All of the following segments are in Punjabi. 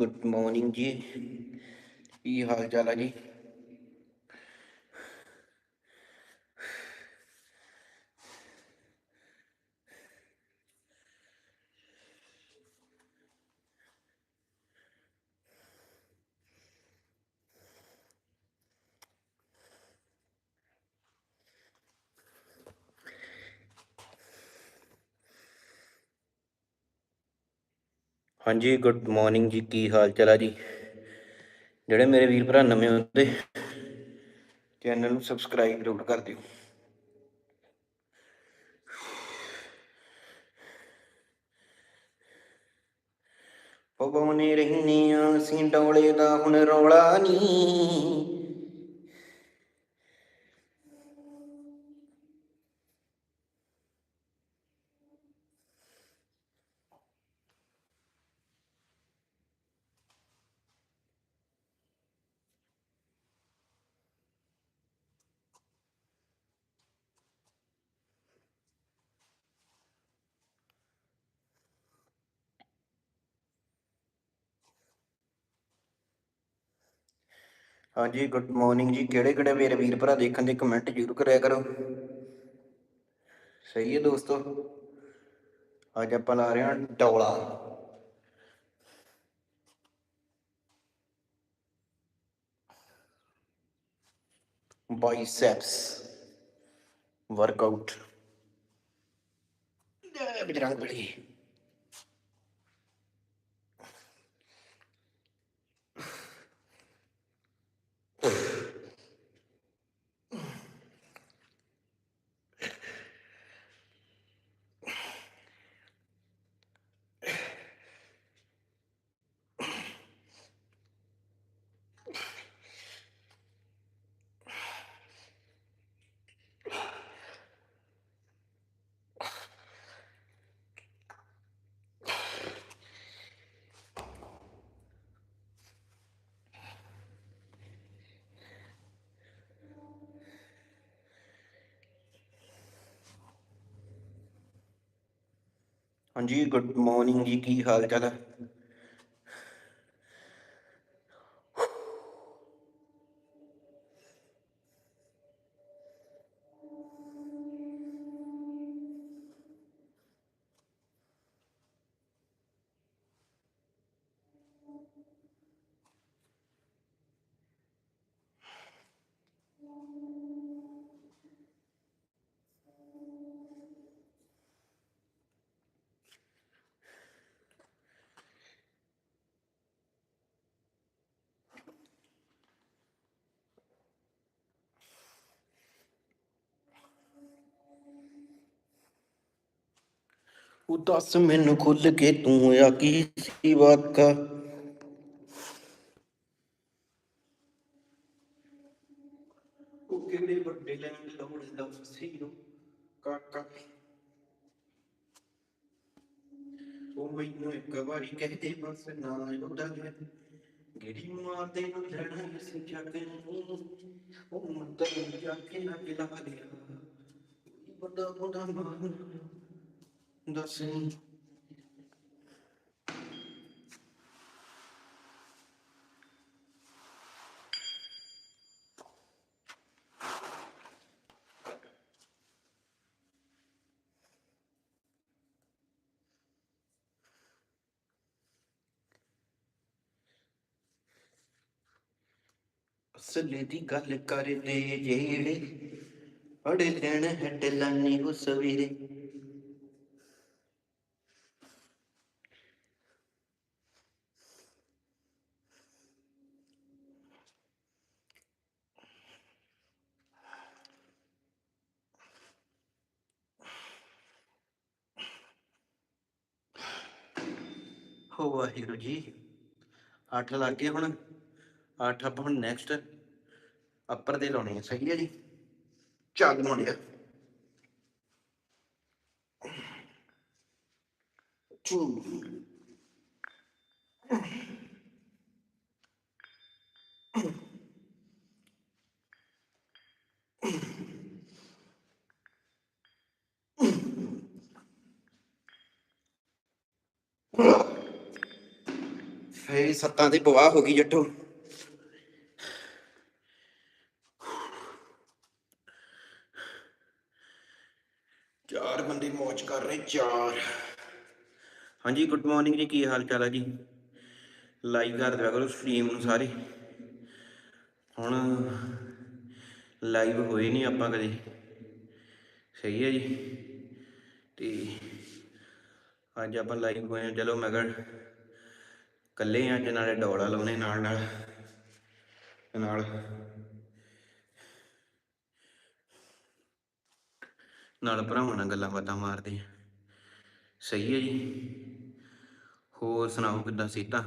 ਗੁੱਡ ਮਾਰਨਿੰਗ ਜੀ। ਕੀ ਹਾਲ ਚਾਲ ਹੈ ਜੀ? ਹਾਂਜੀ ਗੁੱਡ ਮਾਰਨਿੰਗ ਜੀ, ਕੀ ਹਾਲ ਚਾਲ ਆ ਜੀ? ਜਿਹੜੇ ਮੇਰੇ ਵੀਰ ਭਰਾ ਨਵੇਂ ਹੁੰਦੇ ਚੈਨਲ ਨੂੰ ਸਬਸਕ੍ਰਾਈਬ ਜ਼ਰੂਰ ਕਰ ਦਿਓ। ਪਵਾਉਣੇ ਰਹਿੰਨੇ ਆ ਡੋਲੇ ਦਾ ਹੁਣ ਰੌਲਾ ਨਹੀਂ ਹਾਂਜੀ ਗੁੱਡ ਮਾਰਨਿੰਗ ਜੀ। ਕਿਹੜੇ ਕਿਹੜੇ ਮੇਰੇ ਵੀਰ ਭਰਾ ਦੇਖਣ ਦੇ ਕਮੈਂਟ ਜ਼ਰੂਰ ਕਰਿਆ ਕਰੋ। ਸਹੀ ਹੈ ਦੋਸਤੋ। ਅੱਜ ਆਪਾਂ ਲਾ ਰਹੇ ਹਾਂ ਡੌਲਾ। ਬਾਈਸੈਪਸ। ਵਰਕਆਊਟ ਬਜਰੰਗ ਬਲੀ। ਹਾਂਜੀ ਗੁੱਡ ਮਾਰਨਿੰਗ ਜੀ ਕੀ ਹਾਲ ਚਾਲ ਹੈ ਉਹ ਦੱਸ ਮੈਨੂੰ ਖੁੱਲ ਕੇ ਤੂੰ ਆ ਕੀ ਸੀ ਵਾਕਾ? ਉਹ ਕਿਹੜੇ ਵੱਡੇ ਲੈਣ ਲੋੜ ਦਾ ਸੀ ਨੂੰ? ਕਾਕਾ। ਉਹ ਮੈਨੂੰ ਇੱਕ ਵਾਰੀ ਕਹਦੇ, ਬਸ ਨਾ ਉਹਦਾ ਹੈ ਗੇੜੀ ਮਾਰਦੇ ਨੂੰ ਜਣਾ ਇਸ ਜੱਗ ਨੂੰ। ਉਹ ਮੰਦਰ ਜਾ ਕੇ ਨਾ ਗਿਲਾ ਲਿਆ। ਬੰਦਾ ਬੰਦਾ ਮਾਰ ਦੱਸ ਅਸਲੇ ਦੀ ਗੱਲ ਕਰਦੇ ਜਿਹੜੇ ਅੜੇ ਲੈਣ ਹੱਟ ਲਾਨੀ ਹੋ ਸਵੇਰੇ ਹੋ ਵਾਹਿਗੁਰੂ ਜੀ। ਅੱਠ ਲੱਗ ਗਏ ਹੁਣ। ਅੱਠ ਆਪਾਂ ਹੁਣ ਨੈਕਸਟ ਅੱਪਰ ਦੇ ਲਾਉਣੇ ਆ। ਸਹੀ ਹੈ ਜੀ? ਚੱਲ ਮੁੰਡਿਆ। ਟੂ ਹਏ ਸੱਤਾਂ ਤੇ ਪਵਾਹ ਹੋ ਗਈ ਜੱਟੋ। ਚਾਰ ਬੰਦੇ ਮੌਜ ਕਰ ਰਹੇ, ਚਾਰ। ਹਾਂਜੀ ਗੁੱਡ ਮਾਰਨਿੰਗ ਜੀ, ਕੀ ਹਾਲ ਚਾਲ ਹੈ ਜੀ? ਲਾਈਵ ਕਰ ਦਿਆ ਕਰੋ ਸਟ੍ਰੀਮ ਨੂੰ ਸਾਰੇ। ਹੁਣ ਲਾਈਵ ਹੋਏ ਨਹੀਂ ਆਪਾਂ ਕਦੇ। ਸਹੀ ਹੈ ਜੀ। ਤੇ ਅੱਜ ਆਪਾਂ ਲਾਈਵ ਹੋਏ ਚਲੋ ਮੈਂ ਕਿਹਾ ਇਕੱਲੇ ਆ ਅੱਜ ਨਾਲੇ ਡੋਲਾ ਲਾਉਣੇ ਨਾਲ ਨਾਲ ਤੇ ਨਾਲ ਨਾਲ ਭਰਾਵਾਂ ਨਾਲ ਗੱਲਾਂ ਬਾਤਾਂ ਮਾਰਦੇ ਆ ਸਹੀ ਹੈ ਜੀ ਹੋਰ ਸੁਣਾਓ ਕਿੱਦਾਂ ਸੀਤਾ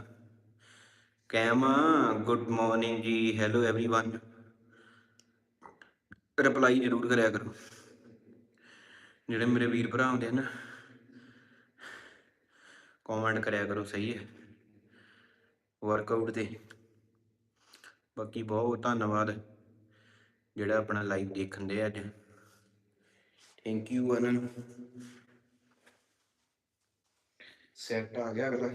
ਕੈਮ ਗੁੱਡ ਮਾਰਨਿੰਗ ਜੀ ਹੈਲੋ एवरीवन ਰਿਪਲਾਈ ਜ਼ਰੂਰ ਕਰਿਆ ਕਰੋ ਜਿਹੜੇ ਮੇਰੇ ਵੀਰ ਭਰਾ ਹੁੰਦੇ ਆ ਨਾ ਕਮੈਂਟ ਕਰਿਆ ਕਰੋ ਸਹੀ ਹੈ ਵਰਕਆਊਟ ਤੇ। ਬਾਕੀ ਬਹੁਤ ਧੰਨਵਾਦ ਜਿਹੜਾ ਆਪਣਾ ਲਾਈਵ ਦੇਖਣ ਦੇ ਅੱਜ। ਥੈਂਕ ਯੂ ਅਨਨ ਸੈਟ ਆ ਗਿਆ ਅਗਲਾ।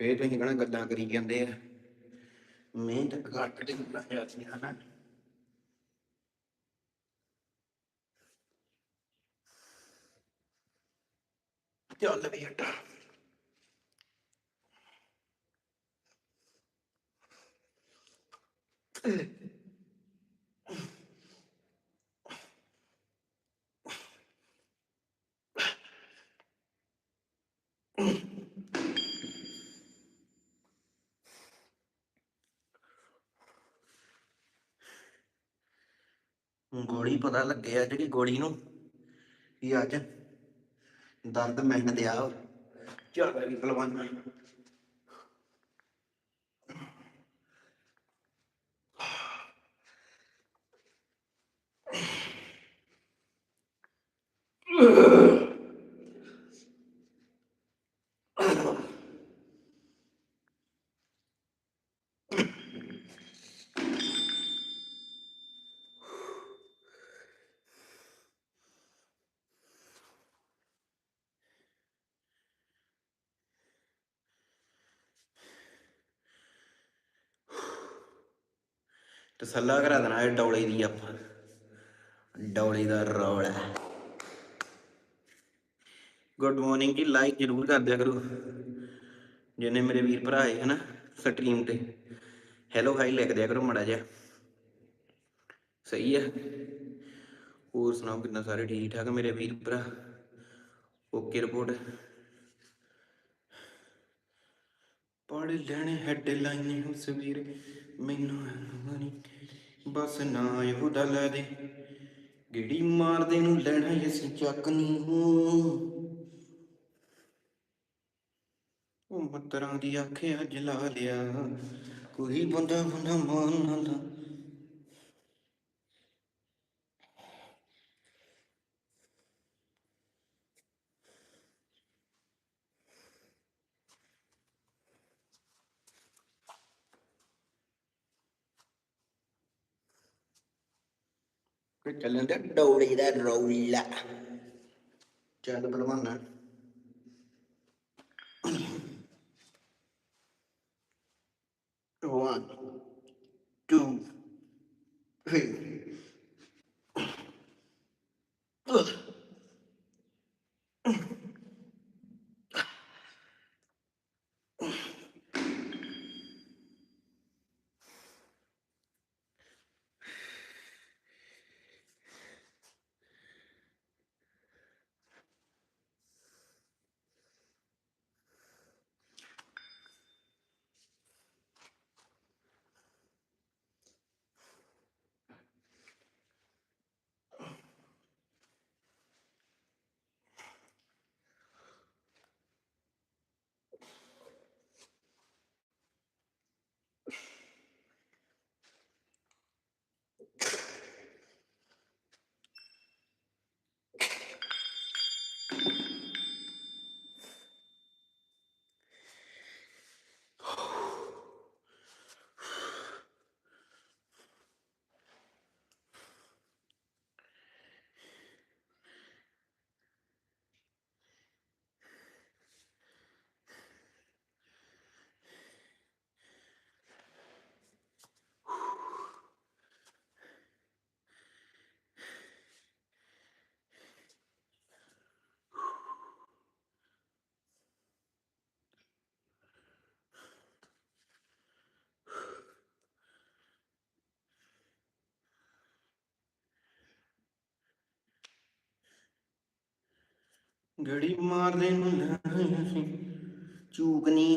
ਫੇਰ ਤੁਸੀਂ ਕਹਣਾ ਗੱਲਾਂ ਕਰੀ ਜਾਂਦੇ ਆ। ਮਿਹਨਤ ਘੱਟ ਤੇ ਗੱਲਾਂ ਜਾਂਦੀਆਂ ਨਾ ਚੱਲ ਵੀ ਹਟਾ ਗੋਲੀ ਪਤਾ ਲੱਗਿਆ ਜਿਹੜੀ ਗੋਲੀ ਨੂੰ ਵੀ ਅੱਜ ਦਰਦ ਮਿੰਨ ਦਿਆ। ਚੱਲ ਵੀ ਤਸੱਲਾ ਕਰਾ ਦੇਣਾ ਇਹ ਡੌਲੇ ਦੀ ਆਪਾਂ। ਡੌਲੇ ਦਾ ਰੌਲਾ। ਗੁੱਡ ਮਾਰਨਿੰਗ ਜੀ ਲਾਈਕ ਜ਼ਰੂਰ ਕਰ ਦਿਆ ਕਰੋ। ਜਿਹਨੇ ਮੇਰੇ ਵੀਰ ਭਰਾ ਆਏ ਹਨਾ ਸਟ੍ਰੀਮ ਤੇ। ਹੈਲੋ ਹਾਈ ਲਿਖ ਦਿਆ ਕਰੋ ਮੜਾ ਜਿਹਾ। ਸਹੀ ਹੈ ਹੋਰ ਸੁਣਾਓ ਕਿੰਨਾ ਸਾਰੇ ਠੀਕ ਠਾਕ ਮੇਰੇ ਵੀਰ ਭਰਾ? ਓਕੇ ਰਿਪੋਰਟ ਪੜ ਲੈਣੇ ਹੈਡਲਾਈਨ ਉਸ ਵੀਰ। ਮੈਨੂੰ ਮਨੀ ਬਸ ਨਾ ਇਹੋ ਦਾ ਲੈ ਦੇ ਗਿੜੀ ਮਾਰਦੇ ਨੂੰ ਲੈਣਾ ਹੀ ਅਸੀਂ ਚੱਕ ਨੂੰ ਉਹ ਮਤਰਾਂ ਦੀ ਆਖੇ ਅੱਜ ਲਾ ਲਿਆ। ਕੋਈ ਬੰਦਾ ਬੰਦਾ ਮਾਨ ਦਾ ਕਿ ਚੱਲਣ ਦੇ ਡੌੜੀ ਦਾ ਰੌਲਾ ਚੱਲ ਬਲਵਾਨਾ ਗੜੀ ਮਾਰਦੇ ਨੂੰ ਲੈਣਾ ਸੀ ਚੂਕਨੀ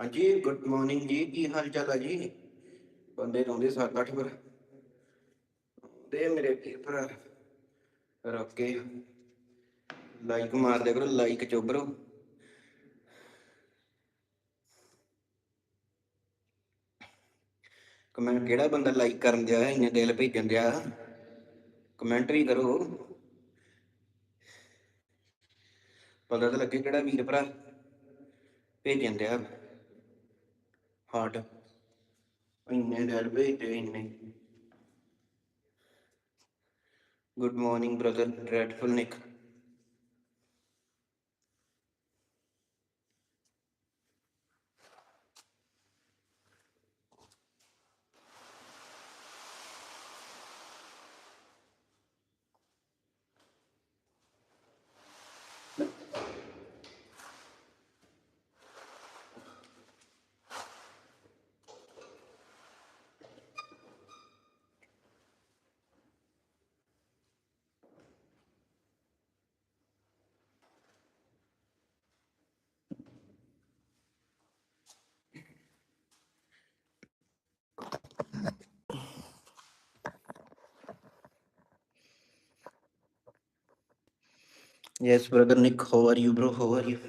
ਹਾਂਜੀ ਗੁੱਡ ਮਾਰਨਿੰਗ ਜੀ। ਕੀ ਹਾਲ ਚਾਲ ਹੈ ਜੀ? ਬੰਦੇ ਰੋਂਦੇ 7-8 ਪਰ ਦੇ ਮੇਰੇ ਵੀਰ ਭਰਾ। ਰੁਕ ਕੇ ਲਾਈਕ ਮਾਰ ਦਿਆ ਕਰੋ ਲਾਈਕ ਚੋਬਰੋ ਕਮੈਂਟ ਕਿਹੜਾ ਬੰਦਾ ਲਾਈਕ ਕਰਨ ਦਿਆ ਹੈ ਇੰਨੇ ਦਿਲ ਭੇਜਣ ਦਿਆ? ਕਮੈਂਟ ਵੀ ਕਰੋ। ਪਤਾ ਤਾਂ ਲੱਗੇ ਕਿਹੜਾ ਵੀਰ ਭਰਾ ਭੇਜਣ ਦਿਆ। ਹਾਰਟ ਇੰਨੇ ਦਿਲ ਭੇਜਦੇ ਇੰਨੇ good Yes, brother Nick, how are you, bro? How are you?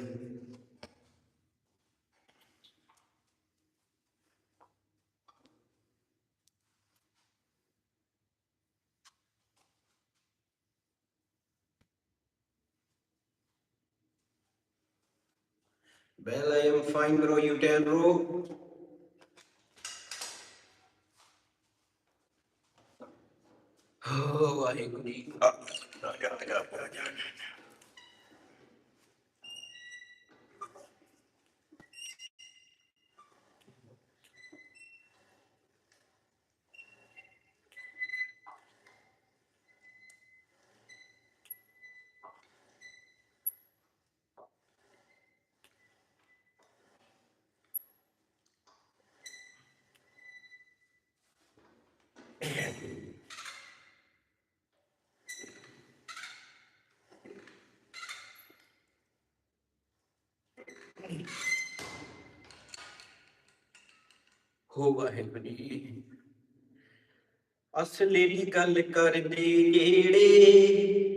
ਹੋ ਵਾਹਿਗੁਰੂ ਜੀ। ਅਸਲੇ ਗੱਲ ਕਰਦੇ ਜਿਹੜੇ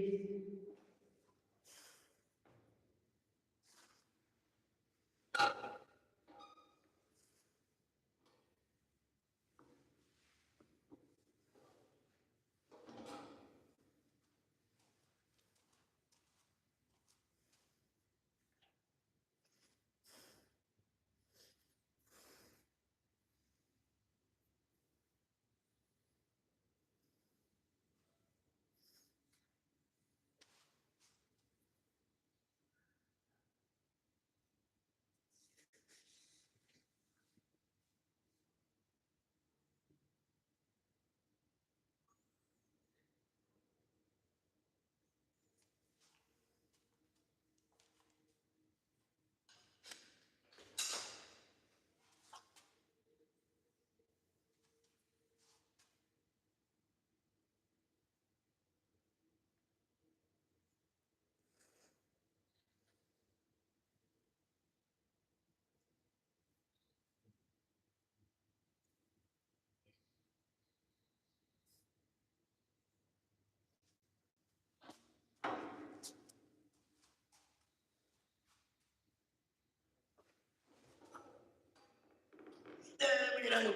mira, yo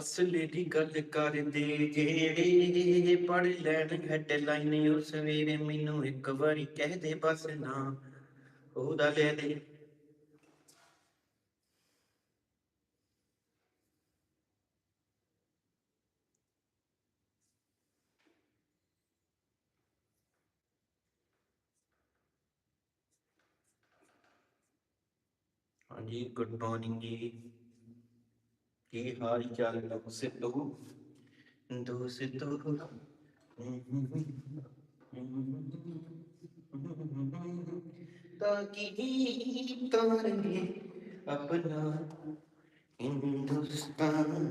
ਅਸਲੇ ਦੀ ਗੱਲ ਕਰਦੇ ਜਿਹੜੇ ਪੜ ਲੈਣ ਹੈਡਲਾਈਨ ਉਹ ਸਵੇਰੇ ਮੈਨੂੰ ਇੱਕ ਵਾਰੀ ਕਹਿ ਦੇ ਬਸ ਨਾ, ਉਹਦਾ ਲੈ ਦੇ। ਹਾਂਜੀ ਗੁੱਡ ਮਾਰਨਿੰਗ ਜੀ। ਕੀ ਹਾਲ ਚਾਲ ਦੋਸਤੋ ਦੋਸਤੋ ਤਾਕੀ ਤਾਰੇ ਆਪਣਾ ਹਿੰਦੁਸਤਾਨ?